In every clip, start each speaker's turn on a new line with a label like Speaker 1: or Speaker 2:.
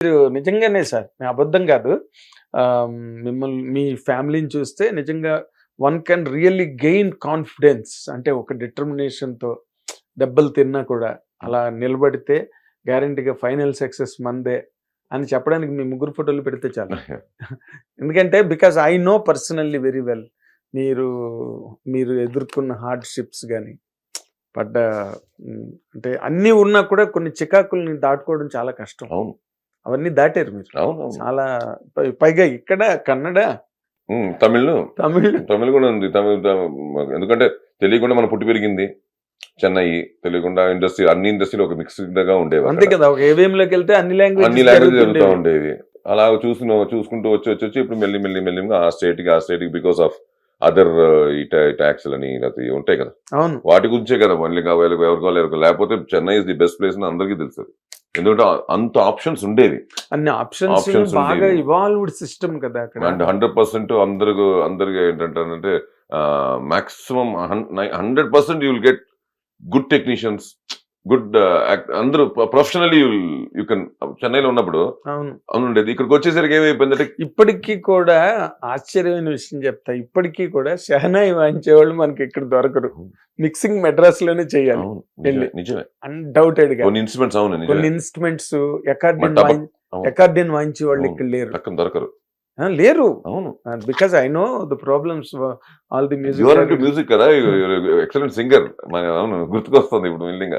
Speaker 1: మీరు నిజంగానే సార్ మీ అబద్ధం కాదు. మిమ్మల్ని మీ ఫ్యామిలీని చూస్తే నిజంగా one can really gain confidence అంటే ఒక డిటర్మినేషన్తో దెబ్బలు తిన్నా కూడా అలా నిలబడితే గ్యారంటీగా ఫైనల్ సక్సెస్ మందే అని చెప్పడానికి మీ ముగ్గురు ఫోటోలు పెడితే చాలు. ఎందుకంటే because I know personally very well మీరు మీరు ఎదుర్కొన్న హార్డ్షిప్స్ కానీ పడ్డ అంటే అన్నీ ఉన్నా కూడా కొన్ని చికాకుల్ని దాటుకోవడం చాలా కష్టం.
Speaker 2: అవును.
Speaker 1: అవన్నీ దాటారు మీరు. చాలా పైగా ఇక్కడ కన్నడ
Speaker 2: తమిళ్
Speaker 1: తమిళ్.
Speaker 2: తమిళ్ కూడా ఉంది. తమిళ్ ఎందుకంటే తెలియకుండా మనం పుట్టి పెరిగింది. చెన్నై తెలియకుండా ఇండస్ట్రీ అన్ని ఇండస్ట్రీలు ఒక మిక్స్డ్గా ఉండేవి
Speaker 1: అంతే. కదా ఒక ఏవిఎం లోకి వెళ్తే అన్ని
Speaker 2: అన్ని
Speaker 1: లాంగ్వేజ్
Speaker 2: లాంగ్వేజ్ జరుగుతూ ఉండేవి. అలా చూసి చూసుకుంటూ వచ్చి వచ్చి వచ్చి ఇప్పుడు మెల్లి మెల్లి మెల్లిగా ఆ స్టేట్కి ఆ స్టేట్కి బికాస్ ఆఫ్ అదర్ ఈ ట్యాక్స్ అని ఉంటాయి కదా.
Speaker 1: అవును.
Speaker 2: వాటి గురించే కదా మళ్ళీ కావాలి ఎవరికో లేకపోతే Chennai is the best place అని అందరికీ తెలుసు ఎందుకంటే అంత ఆప్షన్స్ ఉండేవి.
Speaker 1: అన్ని ఆప్షన్స్ బాగా. ఇవాల్వ్డ్ సిస్టమ్ కదా అక్కడ.
Speaker 2: అండ్ హండ్రెడ్ పర్సెంట్ అందరికి అందరికి ఏంటంటే maximum hundred percent you will get good technicians good అందరూ ప్రొఫెషనల్లీ యూ కెన్ చెన్నైలో ఉన్నప్పుడు
Speaker 1: అవును.
Speaker 2: ఉండేది ఇక్కడికి వచ్చేసరికి ఏమైపోయిందంటే
Speaker 1: ఇప్పటికీ కూడా ఆశ్చర్యమైన విషయం చెప్తా. ఇప్పటికీ కూడా షహనాయి వాయించేవాళ్ళు మనకి ఇక్కడ దొరకరు. మిక్సింగ్ మెడ్రాస్లోనే చేయాలి వెళ్ళి.
Speaker 2: నిజమే,
Speaker 1: అన్డౌటెడ్గా
Speaker 2: కొన్ని ఇన్స్ట్రుమెంట్స్ అవును
Speaker 1: కొన్ని ఇన్స్ట్రుమెంట్స్ ఎకార్డియన్. ఎకార్డియన్ వాయించే వాళ్ళు. ఇక్కడ లేరు.
Speaker 2: దొరకరు.
Speaker 1: లేరు.
Speaker 2: అవును.
Speaker 1: Because I know the problems all the music
Speaker 2: music కదా. ఎక్సలెంట్ సింగర్ అవును గుర్తుకొస్తుంది ఇప్పుడు మిల్లింగ్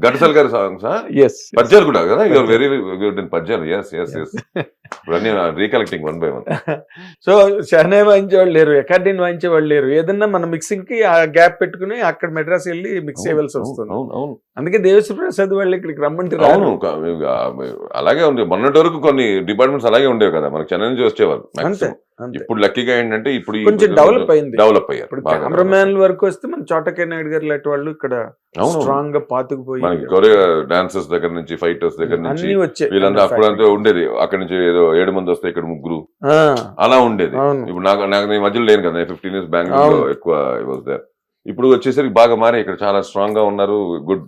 Speaker 2: ఘటసల్ గారి సాంగ్స్
Speaker 1: ఎస్
Speaker 2: పద్యాలు కూడా కదా? యువర్ వెరీ గుడ్ ఇన్ పద్యాలు. ఎస్ ఎస్ ఎస్ అన్ని recollecting one by one
Speaker 1: so shehnai వాయించే వాళ్ళు లేరు ఎకార్డియన్ వాయించే వాళ్ళు లేరు. ఏదన్నా మన మిక్సింగ్కి ఆ గ్యాప్ పెట్టుకుని అక్కడ మెడ్రాస్ వెళ్ళి మిక్స్ చేయవలసి వస్తుంది.
Speaker 2: అవును అవును.
Speaker 1: అందుకే దేవశ్రీ ప్రసాద్ వాళ్ళు ఇక్కడికి రమ్మంటే
Speaker 2: అవును అలాగే ఉంది మొన్నటి వరకు కొన్ని డిపార్ట్మెంట్స్ అలాగే ఉండేవి కదా? మనకి చెన్నై నుంచి వచ్చేవారు
Speaker 1: అంతే
Speaker 2: ఇప్పుడు లక్కీగా ఏంటంటే ఇప్పుడు
Speaker 1: కొంచెం డెవలప్ అయింది.
Speaker 2: డెవలప్ అయ్యారు.
Speaker 1: ఇప్పుడు కెమెరామ్యాన్ వరకు వస్తే మన చోటకే నాయుడు గారు లాంటి వాళ్ళు ఇక్కడ స్ట్రాంగ్గా పాతుకుపోయి
Speaker 2: మనకి కొరియా డాన్సర్స్ దగ్గర నుంచి ఫైటర్స్ దగ్గర నుంచి
Speaker 1: అన్ని వచ్చాయి
Speaker 2: వీళ్ళంతా అప్పుడంతా ఉండేది. అక్కడి నుంచి ఏదో ఏడు మంది వస్తే ఇక్కడ ముగ్గురు. అలా ఉండేది. ఇప్పుడు నాకు నాకు నేను మధ్యలో లేను కదా. ఫిఫ్టీన్ ఇయర్స్ బెంగళూరు
Speaker 1: అవును.
Speaker 2: ఎక్కువ వాజ్ దేర్ ఇప్పుడు వచ్చేసరికి బాగా మారి. ఇక్కడ చాలా స్ట్రాంగ్గా ఉన్నారు. గుడ్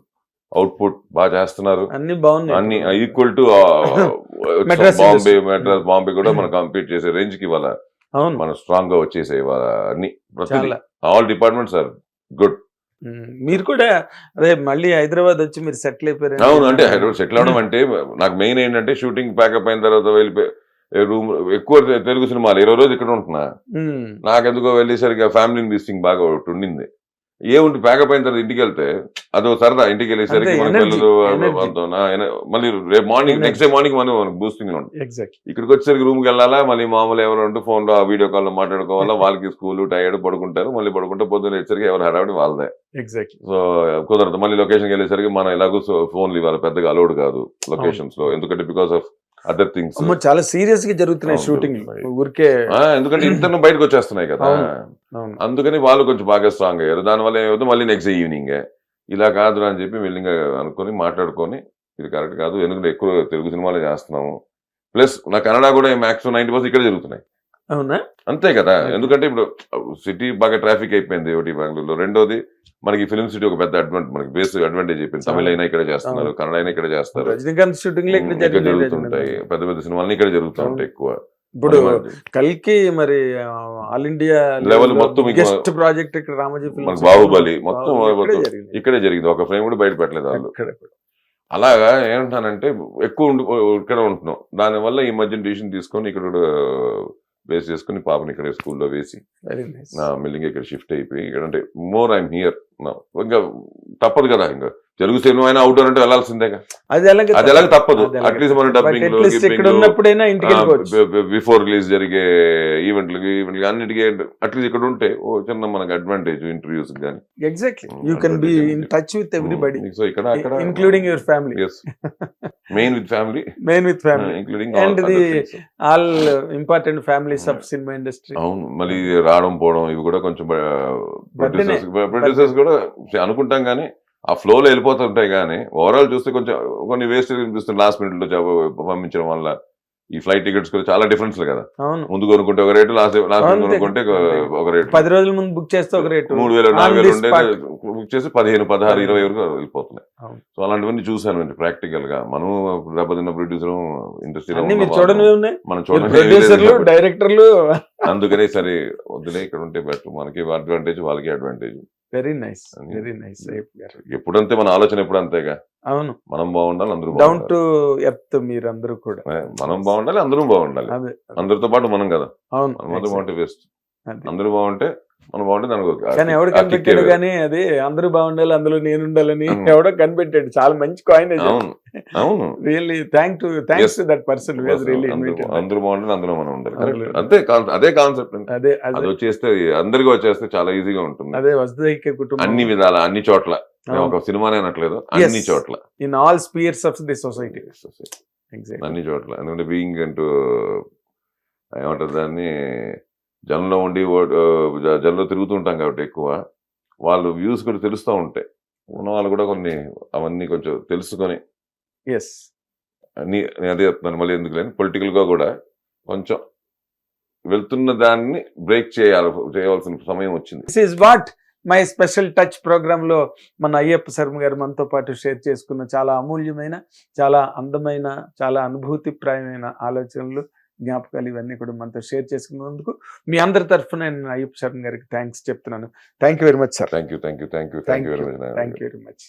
Speaker 2: అవుట్పుట్ బాగా చేస్తున్నారు.
Speaker 1: అన్ని బాగున్నాయి.
Speaker 2: అన్ని ఈక్వల్ టు బాంబే. మెడ్రాస్ బాంబే కూడా మనం కంపీట్ చేసే రేంజ్కి ఇవాళ మనం స్ట్రాంగ్గా వచ్చేసే ఇవాళ అన్ని. ఆల్ డిపార్ట్మెంట్స్ ఆర్ గుడ్
Speaker 1: మీరు కూడా అదే మళ్ళీ హైదరాబాద్ వచ్చి మీరు సెటిల్ అయిపోయారు
Speaker 2: అవును అంటే హైదరాబాద్ సెటిల్ అవడం అంటే నాకు మెయిన్ ఏంటంటే షూటింగ్ ప్యాకప్ అయిన తర్వాత వెళ్ళిపోయి రూమ్ ఎక్కువ తెలుగు సినిమాలు ఇరవై రోజు ఇక్కడ ఉంటున్నా. నాకెందుకో వెళ్ళేసరికి ఫ్యామిలీ మిస్సింగ్ బాగా ఒకటి ఉండింది. ఏముంటి ప్యాకప్ అయిన తర్వాత ఇంటికి వెళ్తే అదో సరదా ఇంటికి వెళ్ళేసరికి మనకి మళ్ళీ రేపు మార్నింగ్. నెక్స్ట్ డే మార్నింగ్ మనం మనకు బూస్టింగ్
Speaker 1: ఎగ్జాక్ట్
Speaker 2: ఇక్కడికి వచ్చేసరికి రూమ్కి వెళ్ళాలా? మళ్ళీ మామూలు ఎవరు ఉంటే ఫోన్లో వీడియో కాల్లో మాట్లాడుకోవాలా? వాళ్ళకి స్కూల్ టైర్డ్ పడుకుంటారు. మళ్ళీ పడుకుంటే పొద్దున్న వచ్చేసరికి ఎవరు హడావిడి వాళ్ళదే.
Speaker 1: ఎగ్జాక్ట్
Speaker 2: సో కుదరదు. మళ్ళీ లొకేషన్కి వెళ్ళేసరికి మనం ఎలాగో ఫోన్లు ఇవాళ పెద్దగా అలౌడ్ కాదు లొకేషన్స్లో. ఎందుకంటే బికాస్ ఆఫ్ అదర్ థింగ్స్
Speaker 1: చాలా సీరియస్గా జరుగుతున్నాయి షూటింగ్. ఊరికే.
Speaker 2: ఎందుకంటే ఇంటర్ బయటకు వచ్చేస్తున్నాయి కదా. అందుకని వాళ్ళు కొంచెం బాగా స్ట్రాంగ్ అయ్యారు. దానివల్ల ఏమవుతుంది? మళ్ళీ నెక్స్ట్ ఈవినింగ్ ఇలా కాదు అని చెప్పి మెల్లిగా అనుకొని మాట్లాడుకొని ఇది కరెక్ట్ కాదు ఎందుకంటే ఎక్కువ తెలుగు సినిమాలే చేస్తున్నాము. ప్లస్ నా కన్నడ కూడా మాక్సిమం నైన్టీ పర్సెంట్ ఇక్కడే జరుగుతున్నాయి.
Speaker 1: అవునా?
Speaker 2: అంతే కదా. ఎందుకంటే ఇప్పుడు సిటీ బాగా ట్రాఫిక్ అయిపోయింది ఒకటి బెంగళూరులో. రెండోది మనకి ఫిల్మ్ సిటీ ఒక పెద్ద అడ్వాంటేజ్ మనకి బేస్ అడ్వాంటేజ్ అయిపోయింది తమిళ అయినా ఇక్కడే చేస్తున్నారు. కన్నడ అయినా ఇక్కడే చేస్తారు.
Speaker 1: రజనీకాంత్ షూటింగ్
Speaker 2: జరుగుతుంటాయి. పెద్ద పెద్ద సినిమాలు ఇక్కడ జరుగుతూ. ఉంటాయి ఎక్కువ.
Speaker 1: ఇప్పుడు కల్కి మరి ఆల్ ఇండియా
Speaker 2: Level మొత్తం
Speaker 1: బిగ్గెస్ట్ ప్రాజెక్ట్ ఇక్కడ రామోజీ
Speaker 2: బాహుబలి మొత్తం
Speaker 1: ఇక్కడే జరిగింది.
Speaker 2: ఒక ఫ్రేమ్ కూడా బయట పెట్టలేదు వాళ్ళు. అలాగా ఏమంటానంటే ఎక్కువ ఉండి ఇక్కడ ఉంటున్నాం. దానివల్ల ఈ మధ్య డిసిషన్ తీసుకొని ఇక్కడ బేస్ చేసుకుని పాపని ఇక్కడ స్కూల్లో వేసి. నా మిల్లింగ్ ఇక్కడ షిఫ్ట్ అయిపోయి ఇక్కడ అంటే మోర్ ఐఎమ్ హియర్ ఇంకా తప్పదు కదా ఇంకా. తెలుగు సినిమా అయినా అవుట్ అంటే వెళ్ళాల్సిందేగా
Speaker 1: అది ఎలాగ
Speaker 2: తప్పదు. అట్లీస్ట్ మన డబ్బింగ్ బిఫోర్ రిలీజ్ జరిగే ఈవెంట్లకి ఈవెంట్లకి అన్నిటికీ అట్లీస్ట్ ఇక్కడ ఉంటే ఓ చిన్న మనకు అడ్వాంటేజ్ ఇంటర్వ్యూస్ కానీ
Speaker 1: exactly you can be in. Touch with everybody
Speaker 2: so ఇక్కడ అక్కడ
Speaker 1: including your family
Speaker 2: main with family
Speaker 1: main with family
Speaker 2: including
Speaker 1: And the- all important families of cinema industry
Speaker 2: అవును. మళ్ళీ రావడం పోవడం ఇవి కూడా కొంచెం. ప్రొడ్యూసర్స్ ప్రొడ్యూసర్స్ కూడా అనుకుంటాం కానీ ఆ ఫ్లో లో వెళ్ళిపోతుంటాయి కానీ ఓవరాల్ చూస్తే కొంచెం కొన్ని వేస్ట్ కనిపిస్తుంది లాస్ట్ మినిట్లో జాబ్ పంపించడం వల్ల ఈ ఫ్లైట్ టికెట్స్ కూడా చాలా డిఫరెన్స్ కదా. ముందు కొనుక్కుంటే ఒక రేటు లాస్ట్. కొనుక్కుంటే ఒక- రేటు.
Speaker 1: పది రోజుల ముందు బుక్ చేస్తే ఒక రేటు.
Speaker 2: మూడు వేలు నాలుగు వేలు ఉండే. బుక్ చేసి పదిహేను పదహారు ఇరవై వరకు వెళ్ళిపోతున్నాయి. సో అలాంటివన్నీ చూసాను అండి ప్రాక్టికల్గా. మనం దెబ్బతిన్న ప్రొడ్యూసర్ ఇండస్ట్రీలో మనం చూడండి
Speaker 1: డైరెక్టర్లు
Speaker 2: అందుకనే సరే వద్దులే ఇక్కడ ఉంటే బెటర్. మనకి అడ్వాంటేజ్ వాళ్ళకి advantage
Speaker 1: very nice very nice గారు.
Speaker 2: ఎప్పుడంతే మన ఆలోచన ఎప్పుడు అంతేగా
Speaker 1: అవును.
Speaker 2: మనం బాగుండాలి అందరూ
Speaker 1: డౌన్ టు ఎర్త్ మీరందరూ కూడా.
Speaker 2: మనం బాగుండాలి అందరూ బాగుండాలి.
Speaker 1: అదే
Speaker 2: అందరితో పాటు మనం కదా.
Speaker 1: అవును
Speaker 2: బాగుంటే
Speaker 1: అది.
Speaker 2: అందరూ బాగుంటే మనం బాగుంటే దానికి ఒక-
Speaker 1: కానీ ఎవడు కనిపెట్టాడు. కానీ అది అందరూ బాగుండాలి అందులో నేను ఉండాలని. ఎవడో కనిపెట్టాడు. చాలా మంచి కాయిన్
Speaker 2: అవును. అవును.
Speaker 1: Really thank to thanks
Speaker 2: Yes.
Speaker 1: To that person really
Speaker 2: అందరూ అందరూ బాగుంటే అందులో మనం ఉండాలి. అంతే అదే కాన్సెప్ట్
Speaker 1: అదే
Speaker 2: వచ్చేస్తే అందరికి వచ్చేస్తే చాలా ఈజీగా ఉంటుంది.
Speaker 1: అదే వసుదైక్య కుటుంబం.
Speaker 2: అన్ని విధాల అన్ని చోట్ల. ఒక సినిమానే అనట్లేదు. అన్ని. చోట్ల.
Speaker 1: In all spheres of the society
Speaker 2: అన్ని చోట్ల. ఎందుకంటే బీయింగ్ అంటూ ఏమంటారు దాన్ని? జనంలో ఉండి జనంలో తిరుగుతూ ఉంటాం కాబట్టి ఎక్కువ. వాళ్ళు వ్యూస్ కూడా తెలుస్తూ ఉంటాయి. ఉన్న వాళ్ళు కూడా కొన్ని అవన్నీ కొంచెం తెలుసుకొని
Speaker 1: ఎస్
Speaker 2: నేను అదే చెప్తున్నాను మళ్ళీ ఎందుకు లేని పొలిటికల్గా కూడా కొంచెం వెళ్తున్న దాన్ని బ్రేక్ చేయాలి చేయవలసిన సమయం వచ్చింది.
Speaker 1: This is what my special touch ప్రోగ్రామ్లో మన అయ్యప్ప శర్మ గారు మనతో పాటు షేర్ చేసుకున్న చాలా అమూల్యమైన చాలా అందమైన చాలా అనుభూతిప్రాయమైన ఆలోచనలు జ్ఞాపకాలు ఇవన్నీ కూడా మనతో షేర్ చేసుకున్నందుకు మీ అందరి తరఫున నేను అయ్యప్ప శర్మ గారికి థ్యాంక్స్ చెప్తున్నాను. Thank you very much sir
Speaker 2: thank you thank you thank you
Speaker 1: thank you
Speaker 2: very much
Speaker 1: thank you very much